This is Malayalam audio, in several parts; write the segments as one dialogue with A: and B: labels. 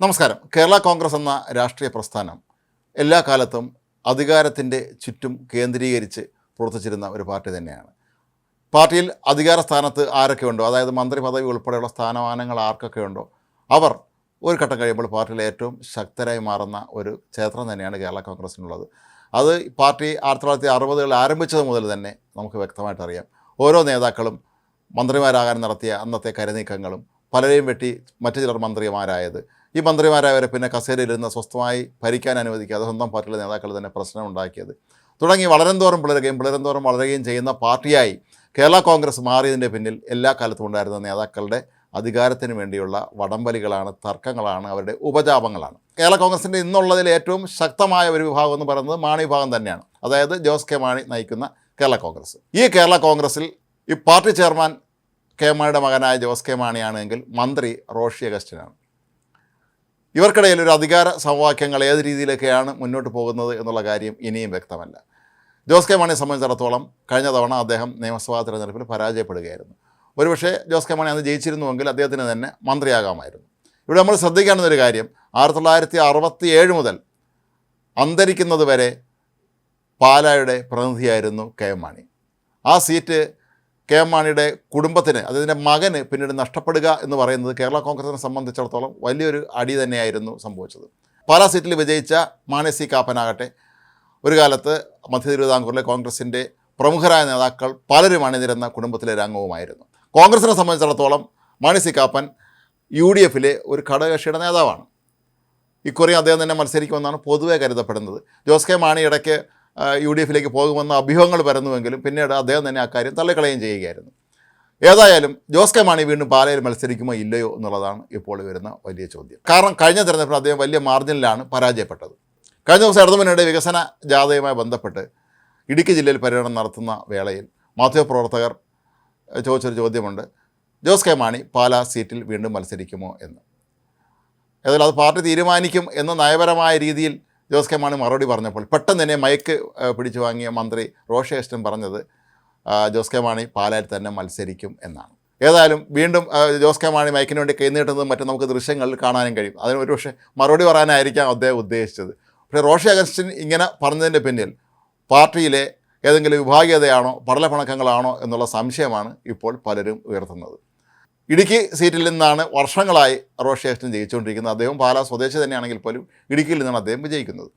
A: നമസ്കാരം. കേരള കോൺഗ്രസ് എന്ന രാഷ്ട്രീയ പ്രസ്ഥാനം എല്ലാ കാലത്തും അധികാരത്തിന്റെ ചുറ്റും കേന്ദ്രീകരിച്ച് പ്രവർത്തിച്ചിരുന്ന ഒരു പാർട്ടി തന്നെയാണ്. പാർട്ടിയിൽ അധികാര സ്ഥാനത്ത് ആരൊക്കെ ഉണ്ടോ? അതായത് മന്ത്രി പദവി ഉൾപ്പെടെയുള്ള സ്ഥാനമാനങ്ങൾ ആർക്കൊക്കെ ഉണ്ടോ? അവർ ഒരു ഘട്ടം കഴിയുമ്പോൾ പാർട്ടിയിലെ ഏറ്റവും ശക്തരായി മാറുന്ന ഒരു ക്ഷേത്രം തന്നെയാണ് കേരള കോൺഗ്രസിനുള്ളത്. അത് പാർട്ടി ആയിരത്തി തൊള്ളായിരത്തി അറുപതുകളിൽ ആരംഭിച്ചത് മുതൽ തന്നെ നമുക്ക് വ്യക്തമായിട്ട് അറിയാം. ഓരോ നേതാക്കളും മന്ത്രിമാരാകാൻ നടത്തിയ അന്നത്തെ കരുനീക്കങ്ങളും പലരെയും വെട്ടി മറ്റു ചിലർ മന്ത്രിമാരായത് ഈ മന്ത്രിമാരായവരെ പിന്നെ കസേരയിലിരുന്ന് സ്വസ്ഥമായി ഭരിക്കാൻ അനുവദിക്കാതെ സ്വന്തം പാർട്ടിയിലെ നേതാക്കൾ തന്നെ പ്രശ്നം ഉണ്ടാക്കിയത്. തുടങ്ങി വളരെന്തോറും പിളരുകയും പിളരുന്തോറും വളരുകയും ചെയ്യുന്ന പാർട്ടിയായി കേരള കോൺഗ്രസ് മാറിയതിന്റെ പിന്നിൽ എല്ലാ കാലത്തും ഉണ്ടായിരുന്ന നേതാക്കളുടെ അധികാരത്തിന് വേണ്ടിയുള്ള വടംവലികളാണ് തർക്കങ്ങളാണ് അവരുടെ ഉപജാപങ്ങളാണ്. കേരള കോൺഗ്രസിന്റെ ഇന്നുള്ളതിൽ ഏറ്റവും ശക്തമായ ഒരു വിഭാഗം എന്ന് പറയുന്നത് മാണി വിഭാഗം തന്നെയാണ്. അതായത് ജോസ് കെ മാണി നയിക്കുന്ന കേരള കോൺഗ്രസ്. ഈ കേരള കോൺഗ്രസിൽ ഈ പാർട്ടി ചെയർമാൻ കെ മാണിയുടെ മകനായ ജോസ് കെ മാണിയാണെങ്കിൽ മന്ത്രി റോഷി അഗസ്റ്റിനാണ്. ഇവർക്കിടയിൽ ഒരു അധികാര സമവാക്യങ്ങൾ ഏത് രീതിയിലൊക്കെയാണ് മുന്നോട്ട് പോകുന്നത് എന്നുള്ള കാര്യം ഇനിയും വ്യക്തമല്ല. ജോസ് കെ മാണിയെ സംബന്ധിച്ചിടത്തോളം കഴിഞ്ഞ തവണ അദ്ദേഹം നിയമസഭാ തിരഞ്ഞെടുപ്പിൽ പരാജയപ്പെടുകയായിരുന്നു. ഒരുപക്ഷേ ജോസ് കെ മാണി അന്ന് ജയിച്ചിരുന്നുവെങ്കിൽ അദ്ദേഹത്തിന് തന്നെ മന്ത്രിയാകാമായിരുന്നു. ഇവിടെ നമ്മൾ ശ്രദ്ധിക്കേണ്ടുന്ന ഒരു കാര്യം ആയിരത്തി തൊള്ളായിരത്തി അറുപത്തി ഏഴ് മുതൽ അന്തരിക്കുന്നത് വരെ പാലായുടെ പ്രതിനിധിയായിരുന്നു കെ എം മാണി. ആ സീറ്റ് കെ എം മാണിയുടെ കുടുംബത്തിന് അദ്ദേഹത്തിന്റെ മകന് പിന്നീട് നഷ്ടപ്പെടുക എന്ന് പറയുന്നത് കേരള കോൺഗ്രസിനെ സംബന്ധിച്ചിടത്തോളം വലിയൊരു അടി തന്നെയായിരുന്നു സംഭവിച്ചത്. പാലാ സീറ്റിൽ വിജയിച്ച മാണി സി കാപ്പനാകട്ടെ ഒരു കാലത്ത് മധ്യ തിരുവിതാംകൂറിലെ കോൺഗ്രസിന്റെ പ്രമുഖരായ നേതാക്കൾ പലരും അണിനിരുന്ന കുടുംബത്തിലെ രംഗവുമായിരുന്നു കോൺഗ്രസിനെ സംബന്ധിച്ചിടത്തോളം Mani C Kappan U D എഫിലെ ഒരു ഘടകകക്ഷിയുടെ നേതാവാണ്. ഇക്കുറി അദ്ദേഹം തന്നെ മത്സരിക്കുമെന്നാണ് പൊതുവെ കരുതപ്പെടുന്നത്. ജോസ് കെ മാണി ഇടയ്ക്ക് യു ഡി എഫിലേക്ക് പോകുമെന്ന അഭ്യൂഹങ്ങൾ പരന്നുവെങ്കിലും പിന്നീട് അദ്ദേഹം തന്നെ അക്കാര്യം തള്ളിക്കളയുകയും ചെയ്യുകയായിരുന്നു. ഏതായാലും ജോസ് കെ മാണി വീണ്ടും പാലയിൽ മത്സരിക്കുമോ ഇല്ലയോ എന്നുള്ളതാണ് ഇപ്പോൾ വരുന്ന വലിയ ചോദ്യം. കാരണം കഴിഞ്ഞ തിരഞ്ഞെടുപ്പിൽ അദ്ദേഹം വലിയ മാർജിനിലാണ് പരാജയപ്പെട്ടത്. കഴിഞ്ഞ ദിവസം ഇടതുമുന്നണിയുടെ വികസന ജാഥയുമായി ബന്ധപ്പെട്ട് ഇടുക്കി ജില്ലയിൽ പര്യടനം നടത്തുന്ന വേളയിൽ മാധ്യമപ്രവർത്തകർ ചോദിച്ചൊരു ചോദ്യമുണ്ട്. ജോസ് കെ മാണി പാലാ സീറ്റിൽ വീണ്ടും മത്സരിക്കുമോ എന്ന്. ഏതായാലും അത് പാർട്ടി തീരുമാനിക്കും എന്ന് നയപരമായ രീതിയിൽ ജോസ് കെ മാണി മറുപടി പറഞ്ഞപ്പോൾ പെട്ടെന്ന് തന്നെ മയക്ക് പിടിച്ചു വാങ്ങിയ മന്ത്രി റോഷി പറഞ്ഞത് ജോസ് കെ മാണി പാലായിൽ തന്നെ മത്സരിക്കും എന്നാണ്. ഏതായാലും വീണ്ടും ജോസ് കെ മാണി മയക്കിന് വേണ്ടി കൈനീട്ടുന്നതും മറ്റും നമുക്ക് ദൃശ്യങ്ങളിൽ കാണാനും കഴിയും. അതിന് ഒരുപക്ഷെ മറുപടി പറയാനായിരിക്കാം അദ്ദേഹം ഉദ്ദേശിച്ചത്. പക്ഷേ റോഷി അഗസ്റ്റിൻ ഇങ്ങനെ പറഞ്ഞതിന്റെ പിന്നിൽ പാർട്ടിയിലെ ഏതെങ്കിലും വിഭാഗീയതയാണോ പടലപ്പണക്കങ്ങളാണോ എന്നുള്ള സംശയമാണ് ഇപ്പോൾ പലരും ഉയർത്തുന്നത്. ഇടുക്കി സീറ്റിൽ നിന്നാണ് വർഷങ്ങളായി റോഷി അഗസ്റ്റിൻ ജയിച്ചുകൊണ്ടിരിക്കുന്നത്. അദ്ദേഹം പാലാ സ്വദേശി തന്നെയാണെങ്കിൽ പോലും ഇടുക്കിയിൽ നിന്നാണ് അദ്ദേഹം വിജയിക്കുന്നത്.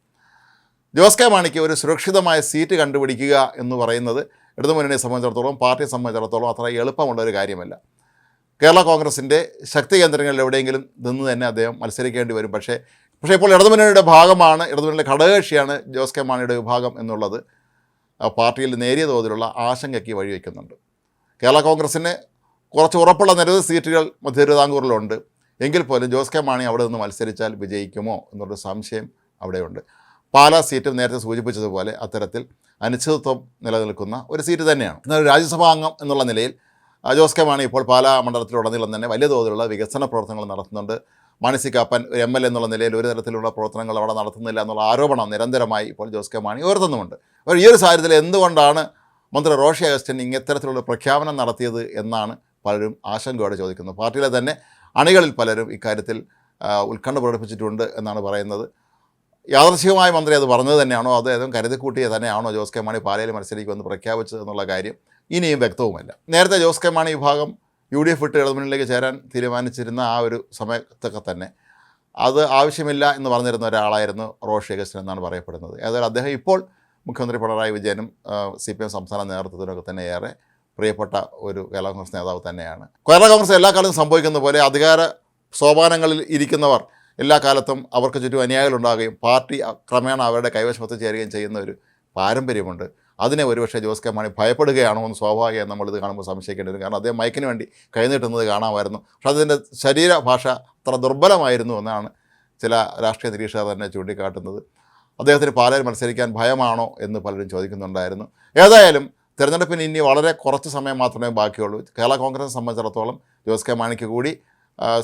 A: ജോസ് കെ മാണിക്ക് ഒരു സുരക്ഷിതമായ സീറ്റ് കണ്ടുപിടിക്കുക എന്ന് പറയുന്നത് ഇടതുമുന്നണിയെ സംബന്ധിച്ചിടത്തോളം പാർട്ടിയെ സംബന്ധിച്ചിടത്തോളം അത്ര എളുപ്പമുള്ള ഒരു കാര്യമല്ല. കേരള കോൺഗ്രസിന്റെ ശക്തി കേന്ദ്രങ്ങളിൽ എവിടെയെങ്കിലും നിന്ന് തന്നെ അദ്ദേഹം മത്സരിക്കേണ്ടി വരും. പക്ഷേ പക്ഷേ ഇപ്പോൾ ഇടതുമുന്നണിയുടെ ഭാഗമാണ് ഇടതുമുന്നണിയുടെ ഘടകകക്ഷിയാണ് ജോസ് കെ മാണിയുടെ വിഭാഗം എന്നുള്ളത് പാർട്ടിയിൽ നേരിയ തോതിലുള്ള ആശങ്കയ്ക്ക് വഴിവെക്കുന്നുണ്ട്. കേരള കോൺഗ്രസിന് കുറച്ച് ഉറപ്പുള്ള നിരവധി സീറ്റുകൾ മധ്യതിരുവിതാംകൂറിലുണ്ട് എങ്കിൽ പോലും ജോസ് കെ മാണി അവിടെ നിന്ന് മത്സരിച്ചാൽ വിജയിക്കുമോ എന്നുള്ളൊരു സംശയം അവിടെയുണ്ട്. പാലാ സീറ്റും നേരത്തെ സൂചിപ്പിച്ചതുപോലെ അത്തരത്തിൽ അനിശ്ചിതത്വം നിലനിൽക്കുന്ന ഒരു സീറ്റ് തന്നെയാണ്. എന്നാൽ ഒരു രാജ്യസഭാ അംഗം എന്നുള്ള നിലയിൽ ജോസ് കെ മാണി ഇപ്പോൾ പാലാ മണ്ഡലത്തിലുടനീളം തന്നെ വലിയ തോതിലുള്ള വികസന പ്രവർത്തനങ്ങൾ നടത്തുന്നുണ്ട്. മാണി സി കാപ്പൻ ഒരു എം എൽ എന്നുള്ള നിലയിൽ ഒരു തരത്തിലുള്ള പ്രവർത്തനങ്ങൾ അവിടെ നടത്തുന്നില്ല എന്നുള്ള ആരോപണം നിരന്തരമായി ഇപ്പോൾ ജോസ് കെ മാണി ഉയർത്തുന്നുമുണ്ട്. അപ്പോൾ ഈ ഒരു സാഹചര്യത്തിൽ എന്തുകൊണ്ടാണ് മന്ത്രി റോഷി അഗസ്റ്റിൻ ഇത്തരത്തിലുള്ള പ്രഖ്യാപനം നടത്തിയത് എന്നാണ് പലരും ആശങ്കയോടെ ചോദിക്കുന്നു. പാർട്ടിയിലെ തന്നെ അണികളിൽ പലരും ഇക്കാര്യത്തിൽ ഉത്കണ്ഠ പ്രകടിപ്പിച്ചിട്ടുണ്ട് എന്നാണ് പറയുന്നത്. യാദർശികമായ മന്ത്രി അത് പറഞ്ഞത് തന്നെയാണോ? അത് ഏതും കരുതിക്കൂട്ടിയ തന്നെയാണോ ജോസ് കെ മാണി പാലയിൽ മത്സരിക്കുമെന്ന് പ്രഖ്യാപിച്ചത് എന്നുള്ള കാര്യം ഇനിയും വ്യക്തവുമല്ല. നേരത്തെ ജോസ് കെ മാണി വിഭാഗം യു ഡി എഫ് ഇട്ട് ഇടതുമുന്നിലേക്ക് ചേരാൻ തീരുമാനിച്ചിരുന്ന ആ ഒരു സമയത്തൊക്കെ തന്നെ അത് ആവശ്യമില്ല എന്ന് പറഞ്ഞിരുന്ന ഒരാളായിരുന്നു റോഷി അഗസ്റ്റിൻ എന്നാണ് പറയപ്പെടുന്നത്. ഏതായാലും അദ്ദേഹം ഇപ്പോൾ മുഖ്യമന്ത്രി പിണറായി വിജയനും സി പി എം സംസ്ഥാന നേതൃത്വത്തിനൊക്കെ തന്നെ ഏറെ പ്രിയപ്പെട്ട ഒരു കേരള കോൺഗ്രസ് നേതാവ് തന്നെയാണ്. കേരള കോൺഗ്രസ് എല്ലാ കാലത്തും സംഭവിക്കുന്ന പോലെ അധികാര സോപാനങ്ങളിൽ ഇരിക്കുന്നവർ എല്ലാ കാലത്തും അവർക്ക് ചുറ്റും അനുയായികളുണ്ടാകുകയും പാർട്ടി ക്രമേണ അവരുടെ കൈവശം ചേരുകയും ചെയ്യുന്ന ഒരു പാരമ്പര്യമുണ്ട്. അതിനെ ഒരുപക്ഷെ ജോസ് കെ മാണി ഭയപ്പെടുകയാണോ എന്ന് സ്വാഭാവികം നമ്മളിത് കാണുമ്പോൾ സംശയിക്കേണ്ടി വരും. കാരണം അദ്ദേഹം മൈക്കിന് വേണ്ടി കൈനീട്ടുന്നത് കാണാമായിരുന്നു. പക്ഷേ അതിന്റെ ശരീരഭാഷ അത്ര ദുർബലമായിരുന്നു എന്നാണ് ചില രാഷ്ട്രീയ നിരീക്ഷകർ തന്നെ ചൂണ്ടിക്കാട്ടുന്നത്. അദ്ദേഹത്തിന് പാലയിൽ മത്സരിക്കാൻ ഭയമാണോ എന്ന് പലരും ചോദിക്കുന്നുണ്ടായിരുന്നു. ഏതായാലും തിരഞ്ഞെടുപ്പിന് ഇനി വളരെ കുറച്ച് സമയം മാത്രമേ ബാക്കിയുള്ളൂ. കേരള കോൺഗ്രസ് സംബന്ധിച്ചിടത്തോളം ജോസ് കെ മാണിക്ക് കൂടി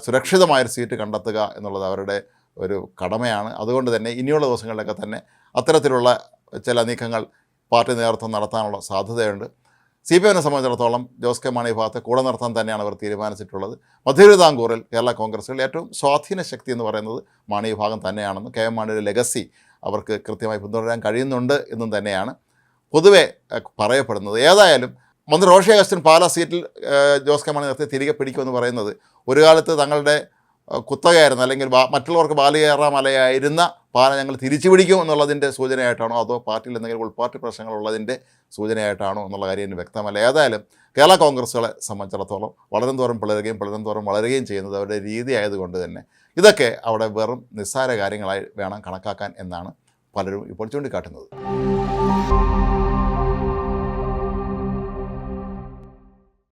A: സുരക്ഷിതമായൊരു സീറ്റ് കണ്ടെത്തുക എന്നുള്ളത് അവരുടെ ഒരു കടമയാണ്. അതുകൊണ്ട് തന്നെ ഇനിയുള്ള ദിവസങ്ങളിലൊക്കെ തന്നെ അത്തരത്തിലുള്ള ചില നീക്കങ്ങൾ പാർട്ടി നേതൃത്വം നടത്താനുള്ള സാധ്യതയുണ്ട്. സി പി എമ്മിനെ സംബന്ധിച്ചിടത്തോളം ജോസ് കെ മാണി ഭാഗത്ത് കൂടെ നടത്താൻ തന്നെയാണ് അവർ തീരുമാനിച്ചിട്ടുള്ളത്. മധ്യതിരുവിതാംകൂറിൽ കേരള കോൺഗ്രസിൽ ഏറ്റവും സ്വാധീന ശക്തി എന്ന് പറയുന്നത് മാണി വിഭാഗം തന്നെയാണെന്നും കെ എം മാണിയുടെ ലെഗസി അവർക്ക് കൃത്യമായി പിന്തുടരാൻ കഴിയുന്നുണ്ട് എന്നും തന്നെയാണ് പൊതുവെ പറയപ്പെടുന്നത്. ഏതായാലും മന്ത്രി റോഷി അഗസ്റ്റിൻ പാലാ സീറ്റിൽ ജോസ് കെ മാണി നിർത്തി തിരികെ പിടിക്കുമെന്ന് പറയുന്നത് ഒരു കാലത്ത് തങ്ങളുടെ കുത്തകയായിരുന്നു. അല്ലെങ്കിൽ മറ്റുള്ളവർക്ക് ബാലികേറാ മലയായിരുന്ന പാല ഞങ്ങൾ തിരിച്ചു പിടിക്കും എന്നുള്ളതിന്റെ സൂചനയായിട്ടാണോ? അതോ പാർട്ടിയിൽ എന്തെങ്കിലും ഉൾപാർട്ടി പ്രശ്നങ്ങളുള്ളതിന്റെ സൂചനയായിട്ടാണോ എന്നുള്ള കാര്യം വ്യക്തമല്ല. ഏതായാലും കേരള കോൺഗ്രസ്സുകളെ സംബന്ധിച്ചിടത്തോളം വളരും തോറും പിളരുകയും പിളരും തോറും വളരുകയും ചെയ്യുന്നത് അവരുടെ രീതി ആയതുകൊണ്ട് തന്നെ. ഇതൊക്കെ അവിടെ വെറും നിസ്സാര കാര്യങ്ങളായി വേണം കണക്കാക്കാൻ എന്നാണ് പലരും ഇപ്പോൾ ചൂണ്ടിക്കാട്ടുന്നത്.